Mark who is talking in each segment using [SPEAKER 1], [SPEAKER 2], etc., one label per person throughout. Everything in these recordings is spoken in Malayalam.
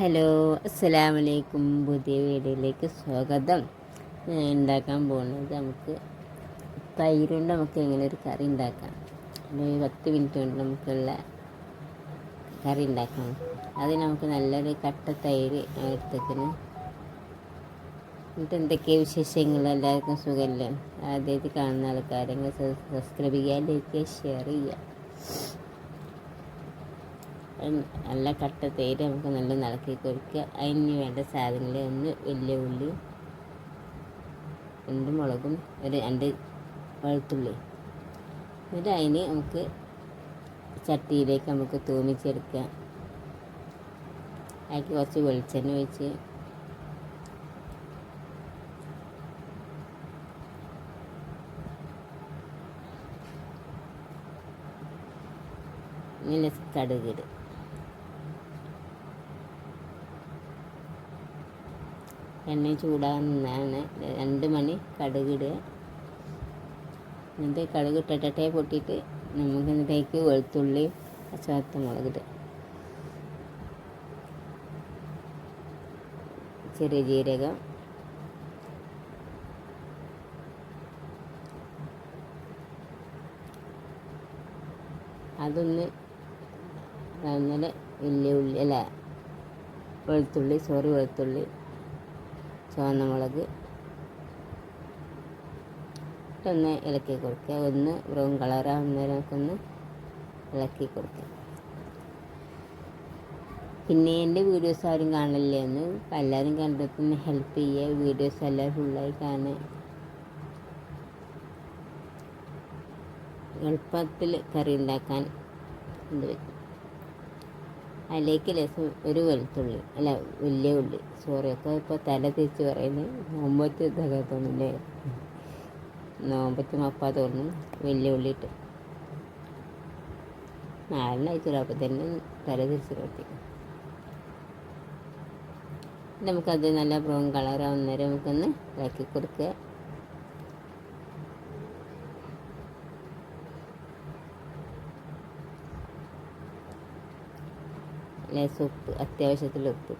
[SPEAKER 1] ഹലോ അസ്സലാമലൈക്കും. പുതിയ വീഡിയോയിലേക്ക് സ്വാഗതം. ഉണ്ടാക്കാൻ പോകുന്നത് നമുക്ക് തൈര് കൊണ്ട് നമുക്ക് എങ്ങനെ ഒരു കറി ഉണ്ടാക്കാം. ഒരു പത്ത് മിനിറ്റ് കൊണ്ട് നമുക്കുള്ള കറി ഉണ്ടാക്കാം. അത് നമുക്ക് നല്ലൊരു കട്ട തൈര് എടുത്തേക്കിന് എന്നിട്ട് എന്തൊക്കെ വിശേഷങ്ങൾ? എല്ലാവർക്കും സുഖമല്ലേ? ആദ്യമായിട്ട് കാണുന്ന ആൾക്കാരെങ്കിൽ സബ്സ്ക്രൈബ് ചെയ്യാൻ ലൈക്ക് ഷെയർ ചെയ്യുക നല്ല കട്ട തേര് നമുക്ക് നല്ല നിളക്കി കൊടുക്കുക അതിന് വേണ്ട സാധനങ്ങൾ ഒന്ന് വലിയ ഉള്ളി രണ്ട് മുളകും ഒരു രണ്ട് വെളുത്തുള്ളി. എന്നിട്ട് അതിന് നമുക്ക് ചട്ടിയിലേക്ക് നമുക്ക് തൂമിച്ചെടുക്കുക അതിലേക്ക് കുറച്ച് വെളിച്ചെണ്ണ ഒഴിച്ച്. ഇങ്ങനെ കടുകിടും എണ്ണ ചൂടാകുന്നതാണ് രണ്ട് മണി കടുകിടുക എന്നിട്ട് കടുക് ഇട്ടിട്ടേ പൊട്ടിയിട്ട് നമുക്ക് ഇതിലേക്ക് വെളുത്തുള്ളി പച്ചവത്ത ഇടുക. ചെറിയ ജീരകം. അതൊന്ന് അങ്ങനെ വലിയ ഉള്ളി അല്ല വെളുത്തുള്ളി സോറി വെളുത്തുള്ളി. ചുവന്ന മുളക് ഒന്ന് ഇളക്കി കൊടുക്കുക. ഒന്ന് ബ്രൗൺ കളറാകുന്നവരൊക്കെ ഒന്ന് ഇളക്കി കൊടുക്കുക പിന്നെ എന്റെ വീഡിയോസ് ആരും കാണില്ലേ? എന്ന് എല്ലാവരും കണ്ടിട്ട് ഹെൽപ്പ് ചെയ്യുക. വീഡിയോസ് എല്ലാം ഫുള്ളായി കാണുക. എളുപ്പത്തിൽ കറി ഉണ്ടാക്കാൻ എന്ത് പറ്റും? അതിലേക്ക് ലേശം ഒരു വെളുത്തുള്ളി അല്ല വലിയ ഉള്ളി സോറി ഒക്കെ ഇപ്പോൾ തല തിരിച്ച് പറയുന്നത് നോമ്പത്ത് ഇതൊക്കെ തോന്നില്ലേ നോമ്പത്ത് മപ്പാ തോന്നും വലിയ ഉള്ളി ഇട്ട്. നാലെണ്ണം അയച്ചില്ല അപ്പോൾ തന്നെ തല തിരിച്ച് റൊട്ടി നമുക്കത് നല്ല ബ്രൗൺ കളറാവുന്നേരം നമുക്കൊന്ന് ഇളക്കി കൊടുക്കുക. ലേശം ഉപ്പ് അത്യാവശ്യത്തിൽ ഉപ്പ്.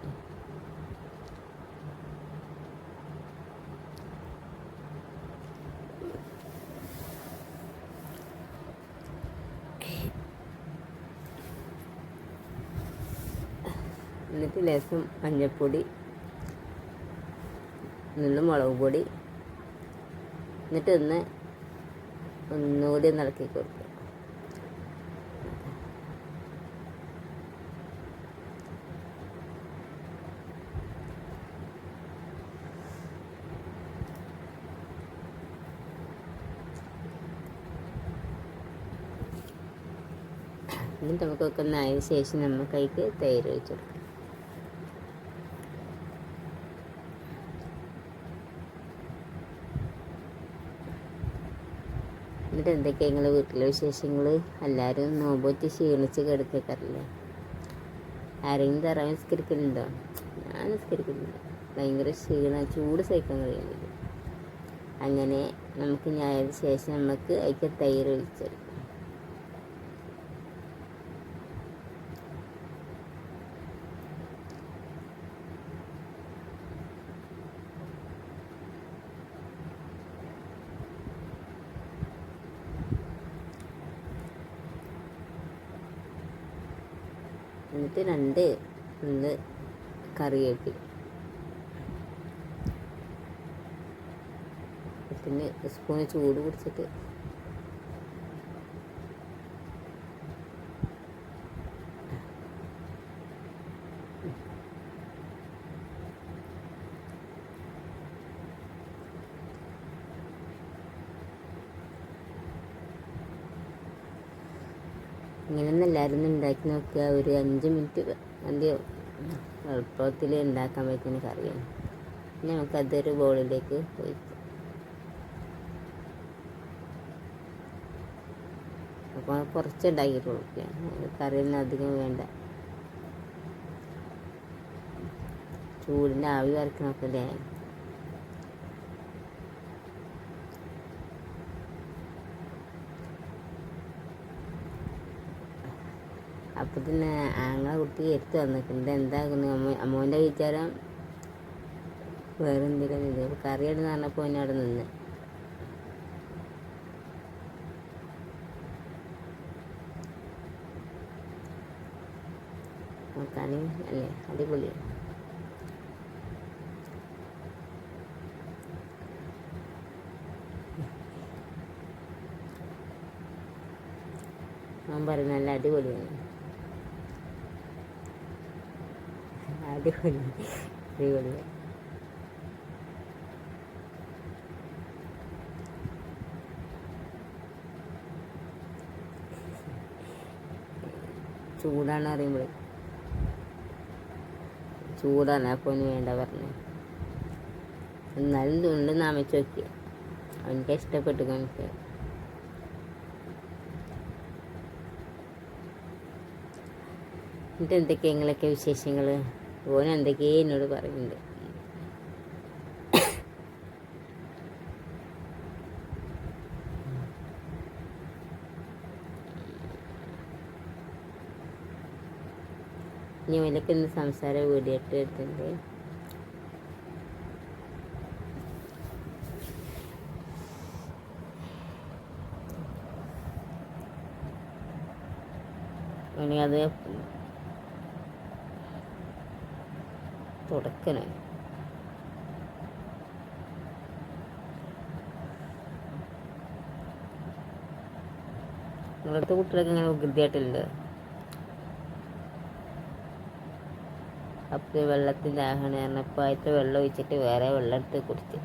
[SPEAKER 1] എന്നിട്ട് ലേശം മഞ്ഞൾപ്പൊടി നിന്ന് മുളക് പൊടി. എന്നിട്ട് ഒന്ന് ഒന്നുകൂടി ഒന്ന് ഇളക്കി എന്നിട്ട് നമുക്കൊക്കെ ഒന്ന് ആയതിനു ശേഷം നമുക്ക് അതിക്ക് തൈര് ഒഴിച്ചു കൊടുക്കാം എന്നിട്ട് എന്തൊക്കെയാണ് നിങ്ങൾ വീട്ടിലെ വിശേഷങ്ങൾ എല്ലാവരും നോമ്പോറ്റ് ക്ഷീണിച്ച് കിടക്കേക്കാറില്ലേ ആരെങ്കിലും തറ നിസ്കരിക്കലുണ്ടോ ഞാൻ നിസ്കരിക്കുന്നില്ല. ഭയങ്കര ക്ഷീണം ചൂട് സഹിക്കാൻ കഴിയുന്നില്ല. അങ്ങനെ നമുക്ക് ഞായതിന് ശേഷം നമുക്ക് അതിന്റെ തൈര് ഒഴിച്ചെടുക്കാം എന്നിട്ട് രണ്ട് കറി കറിവേപ്പില പിന്നെ സ്പൂണ് ചൂട് പിടിച്ചിട്ട് എല്ലാവരും ഉണ്ടാക്കി നോക്കുക. ഒരു അഞ്ച് മിനിറ്റ് മതിയോ എളുപ്പത്തിൽ ഉണ്ടാക്കാൻ പറ്റുന്ന കറിയാണ്. പിന്നെ നമുക്കതൊരു ബോളിലേക്ക് ഒഴിക്കാം അപ്പോൾ കുറച്ച് ഉണ്ടാക്കിയിട്ട് കൊടുക്കുക കറിയൊന്നും അധികം വേണ്ട. ചൂടിന്റെ ആവി വരക്കണമൊക്കെ അല്ലേ? അപ്പം തന്നെ ആങ്ങളെ കുട്ടി എടുത്ത് വന്നിട്ടുണ്ട് എന്താക്കുന്നു അമ്മ അമ്മോന്റെ വിചാരം വേറെ എന്തെങ്കിലും ഇത് കറിയെടുന്ന് പറഞ്ഞപ്പോൾ എന്നെ അവിടെ നിന്ന്. നോക്കാനും അല്ലേ? അടിപൊളിയാണ് അവൻ പറയും നല്ല അടിപൊളിയാണ്. അടിപൊളി. അടിപൊളി. ചൂടാണ് അറിയുമ്പോൾ ചൂടാണ് അപ്പോൾ ഇനി വേണ്ട പറഞ്ഞു. എന്നാലും ഉണ്ട് നാമിച്ച് നോക്കി അവനക്ക് ഇഷ്ടപ്പെട്ടു എനിക്ക് എന്നിട്ട് എന്തൊക്കെയാ നിങ്ങളൊക്കെ വിശേഷങ്ങൾ ഓൻ എന്തൊക്കെയാ എന്നോട് പറയുന്നുണ്ട് ഇനി വിലക്ക് ഇന്ന് സംസാരം വീഡിയോ എടുത്തിട്ടുണ്ട് ഇനി അത് തുടക്കണം നിങ്ങളടുത്ത കുട്ടികളൊക്കെ ഇങ്ങനെ വികൃതിയായിട്ടുണ്ട് അപ്പോൾ വെള്ളത്തിന്റെ ആഹണ പറഞ്ഞപ്പോൾ വെള്ളം ഒഴിച്ചിട്ട് വേറെ വെള്ളം എടുത്ത് കുടിച്ച്.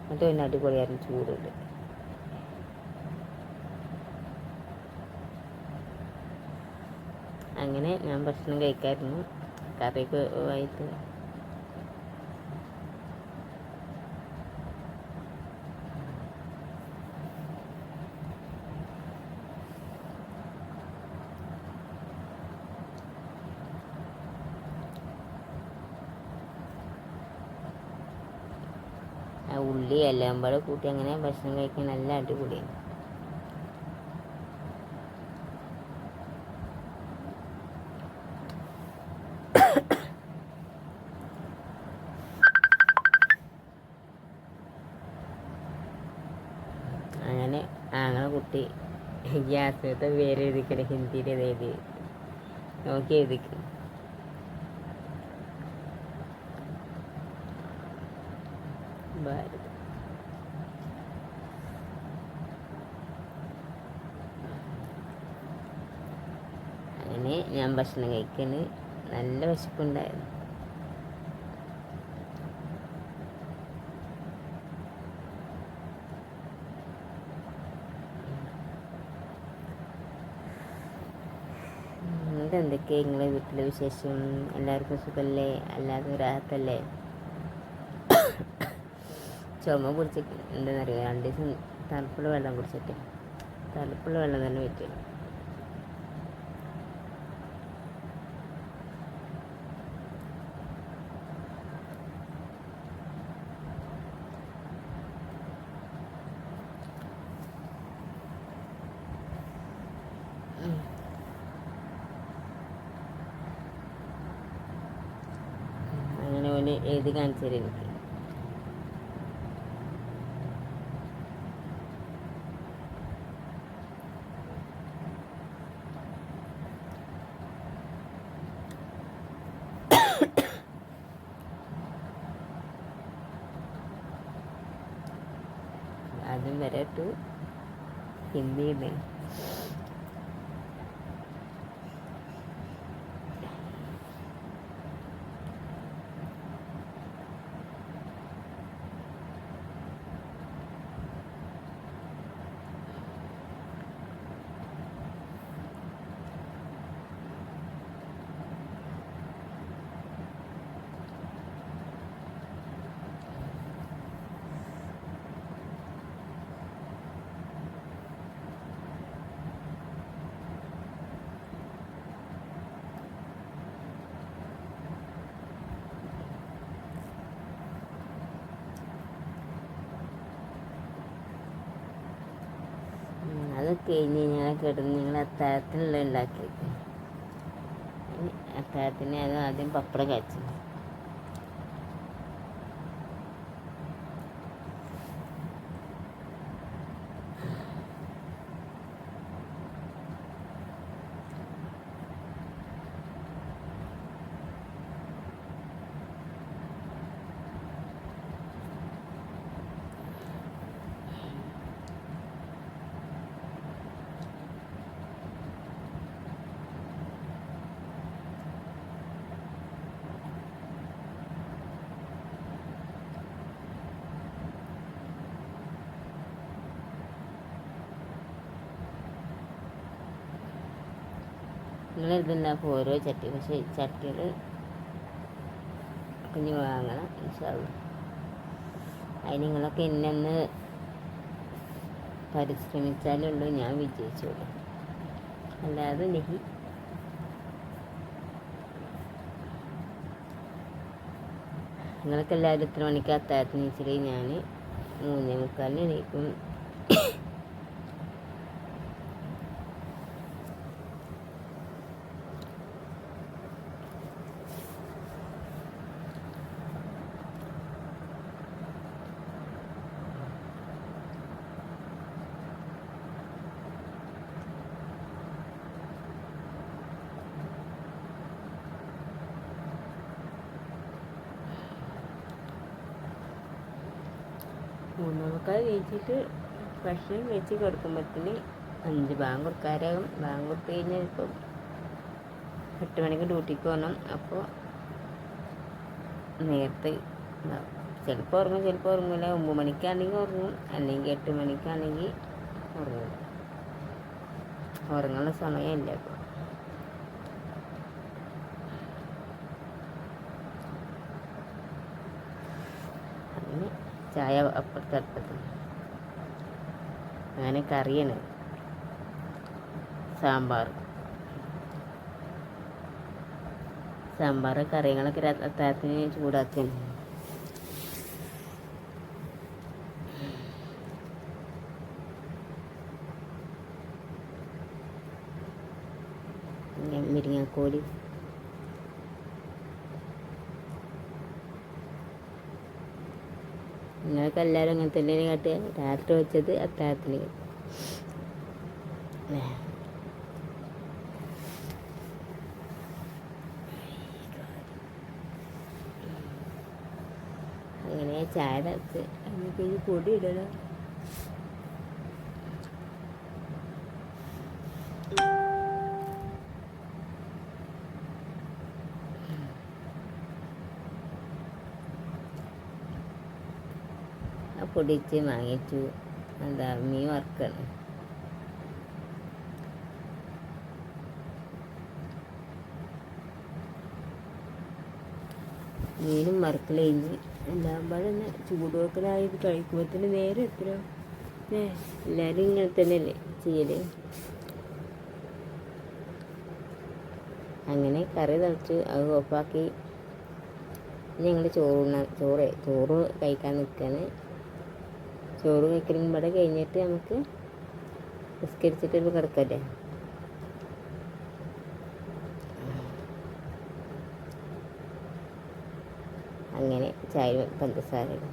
[SPEAKER 1] എന്നിട്ട് പിന്നെ അടിപൊളിയായിരുന്നു ചൂടുണ്ട്. അങ്ങനെ ഞാൻ ഭക്ഷണം കഴിക്കായിരുന്നു. കറിയൊക്കെ ആയിട്ട്. ഉള്ളി എല്ലാം പാടെ കൂട്ടി അങ്ങനെ ഭക്ഷണം കഴിക്കാൻ നല്ല അടിപൊളിയാണ് അങ്ങനെ കുട്ടി ഗ്യാസിനത്തെ പേര് എഴുതിക്കണ. ഹിന്ദിയിൽ എഴുതി. നോക്കി എഴുതിക്ക. അങ്ങനെ ഞാൻ ഭക്ഷണം കഴിക്കണ്. നല്ല വിശപ്പുണ്ടായിരുന്നു. എന്തൊക്കെയാ നിങ്ങളെ വീട്ടിലെ വിശേഷം? എല്ലാവർക്കും സുഖമല്ലേ അല്ലാതെ രാഹത്തല്ലേ ചുമ കുടിച്ചിട്ട് എന്താണെന്നറിയാം രണ്ട് ദിവസം തണുപ്പുള്ള വെള്ളം കുടിച്ചിട്ട് തണുപ്പുള്ള വെള്ളം തന്നെ പറ്റില്ല അങ്ങനെ ഓന് എഴുതി കാണിച്ചു തരും എനിക്ക് ആദ്യം വരെ ടു ഹിന്ദിയിൽ അത് കഴിഞ്ഞ് ഞാൻ കിടന്ന് ഞങ്ങൾ അത്താഴത്തിനുള്ള ഉണ്ടാക്കിയത്. അത്താഴത്തിന് അത് ആദ്യം പപ്പടം കാച്ചു നിങ്ങളിതെല്ലാം അപ്പോൾ ഓരോ ചട്ടി പക്ഷേ ചട്ടികൾ കുഞ്ഞ് വാങ്ങണം ഇൻഷാല്ല അതിന് നിങ്ങളൊക്കെ ഇന്നൊന്ന് പരിശ്രമിച്ചാലേ പരിശ്രമിച്ചാലുള്ളൂ ഞാൻ വിജയിച്ചോളൂ. അല്ലാതെ നെഹി നിങ്ങൾക്കെല്ലാവരും ഇത്ര മണിക്ക് അത്താഴത്തിന് വെച്ചിട്ട് ഞാൻ മൂന്നേ മുക്കാലിന് എണീക്കും. മൂന്നേമുക്കാൽ കഴിച്ചിട്ട് ഭക്ഷണം വെച്ച് കൊടുക്കുമ്പോഴത്തേന് അഞ്ച് ബാങ്ക് കൊടുക്കാരാകും ബാങ്ക് കൊടുത്തു കഴിഞ്ഞാൽ ഇപ്പം എട്ട് മണിക്ക് ഡ്യൂട്ടിക്ക് പോകണം. അപ്പോൾ നേരത്തെ ചിലപ്പോൾ ഉറങ്ങും ചിലപ്പോൾ ഉറങ്ങില്ല ഒമ്പത് മണിക്കാണെങ്കിൽ ഉറങ്ങും. അല്ലെങ്കിൽ എട്ട് മണിക്കാണെങ്കിൽ ഉറങ്ങില്ല ഉറങ്ങാനുള്ള സമയമില്ല ഇപ്പോൾ അങ്ങനെ ചായ അപ്പുറത്തെ അടുപ്പത്ത്. അങ്ങനെ കറിയാണ്. സാമ്പാർ. സാമ്പാർ കറികളൊക്കെ അത്താഴത്തിന് ചൂടാക്കാൻ പിന്നെ മുരിങ്ങാക്കോൽ. നിങ്ങൾക്ക് എല്ലാവരും അങ്ങനെ തന്നെയാണ് കാട്ടുക. രാത്രി വെച്ചത് അത്താഴത്തിന് അങ്ങനെ ചായ നമുക്ക് പൊടി ഇടണം. പൊടിച്ച് വാങ്ങിച്ചു. എന്താ മീൻ വറുക്കണം. മീനും വറുക്കൽ കഴിഞ്ഞ് എല്ലാം പാടെ ചൂടുവെക്കലായി കഴിക്കുമ്പോഴത്തേന് നേരെ എത്ര എല്ലാവരും ഇങ്ങനെ തന്നെയല്ലേ ചെയ്യൽ? അങ്ങനെ കറി തിളച്ച് അത് ഓഫാക്കി. ഞങ്ങൾ ചോറ് ചോറ് ചോറ് കഴിക്കാൻ നിൽക്കാണ് ചോറ് കഴിക്കലും ഇവിടെ കഴിഞ്ഞിട്ട് നമുക്ക് നിസ്കരിച്ചിട്ട് കിടക്കല്ലേ? അങ്ങനെ ചായ പഞ്ചസാര ഇടും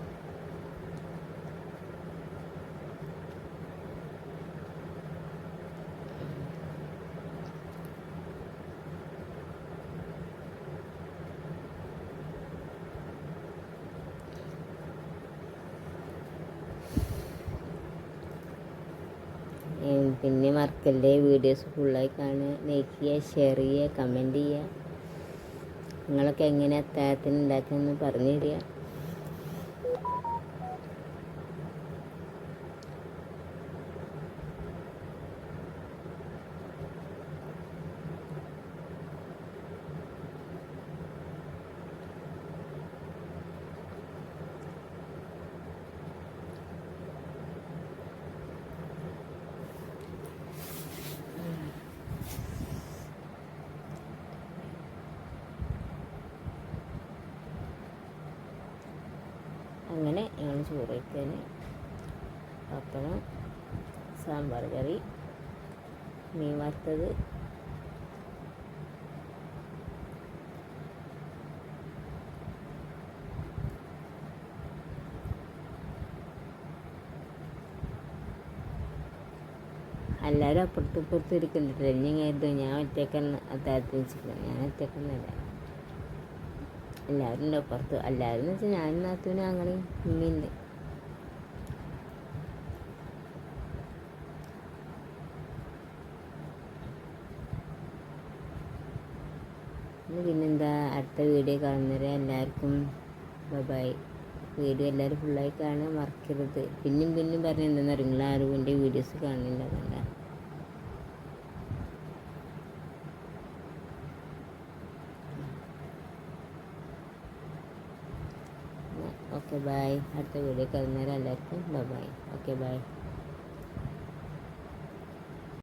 [SPEAKER 1] പിന്നെ മറക്കല്ലേ? വീഡിയോസ് ഫുള്ളായി കാണുക. ലൈക്ക് ചെയ്യുക ഷെയർ ചെയ്യുക കമന്റ് ചെയ്യുക. നിങ്ങളൊക്കെ എങ്ങനെ അത്താഴത്തിന് ഉണ്ടാക്കുമെന്ന് പറഞ്ഞു തരിക. ചോറ് വയ്ക്കാൻ പപ്പടം സാമ്പാർ കറി മീൻ വറുത്തത്. എല്ലാവരും അപ്പുറത്തും ഇപ്പുറത്തും ഞാൻ ഒറ്റക്കെന്ന് അത്താഴത്തിന് വെച്ചിരിക്കുന്നത് ഞാൻ ഒറ്റക്കൊന്നല്ല എല്ലാവരും ഉണ്ട് പുറത്ത്. എല്ലാവരും എന്ന് വെച്ചാൽ ഞാനും നാത്തൂനും അങ്ങനെ ഉമ്മയുണ്ട് പിന്നെന്താ? അടുത്ത വീഡിയോ കാണുന്നവരെ എല്ലാവർക്കും ബബായ് വീഡിയോ എല്ലാവരും ഫുള്ളായി കാണാൻ മറക്കരുത്. പിന്നെയും പിന്നെയും പറഞ്ഞ എന്താണെന്ന് അറിയില്ല ആരും എന്റെ വീഡിയോസ് കാണുന്നില്ല അതുകൊണ്ടാണ് ഓക്കെ ബൈ അടുത്ത വീഡിയോ കാണുന്നവരെ എല്ലാവർക്കും ബൈ ഓക്കെ ബൈ